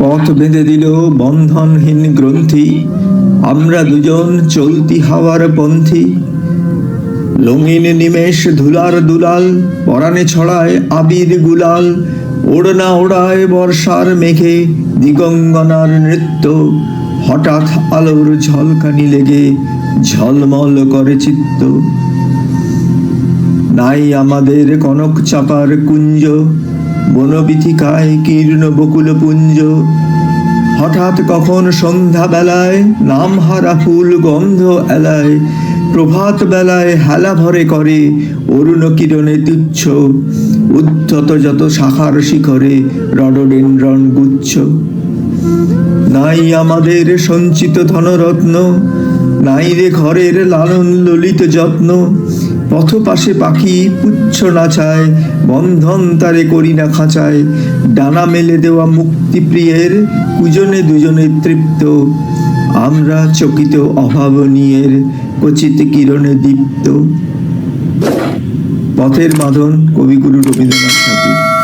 পথ বেঁধে দিল বন্ধনহীন গ্রন্থি। আমরা দুজন চলতি হাওয়ার পন্থী। রঙিন নিমেষ ধুলার দুলাল, পরাণে ছড়ায় আবির গুলাল, ওড়না ওড়ায় বর্ষার মেঘে দিগঙ্গনার নৃত্য। হঠাৎ আলোর ঝলকানি লেগে ঝলমল করে চিত্ত। নাই আমাদের কনক চাপার কুঞ্জ বনবিথিকায় কীর্ণ বকুল পুঞ্জ। হঠাৎ কখন সন্ধ্যা বেলায় নামহারা ফুল গন্ধ এলায়, প্রভাত বেলায় হেলা ভরে করে অরুণ কিরণে তুচ্ছ। উদ্ধত যত শাখার শিখরে রডডেন্ড্রন গুচ্ছ। নাই আমাদের সঞ্চিত ধনরত্ন, নাই রে ঘরের লালন ললিত যত্ন পথ পাশে পাখি পুচ্ছ নাচায় বন্ধন তারে করি না খাঁচায়। ডানা মেলে দেওয়া মুক্তিপ্রিয়ের, কুজনে দুজনে তৃপ্ত। আমরা চকিত অভাবনীয়ের কচিত কিরণে দীপ্ত। পথের মাধন কবিগুরু রবীন্দ্রনাথ ঠাকুর।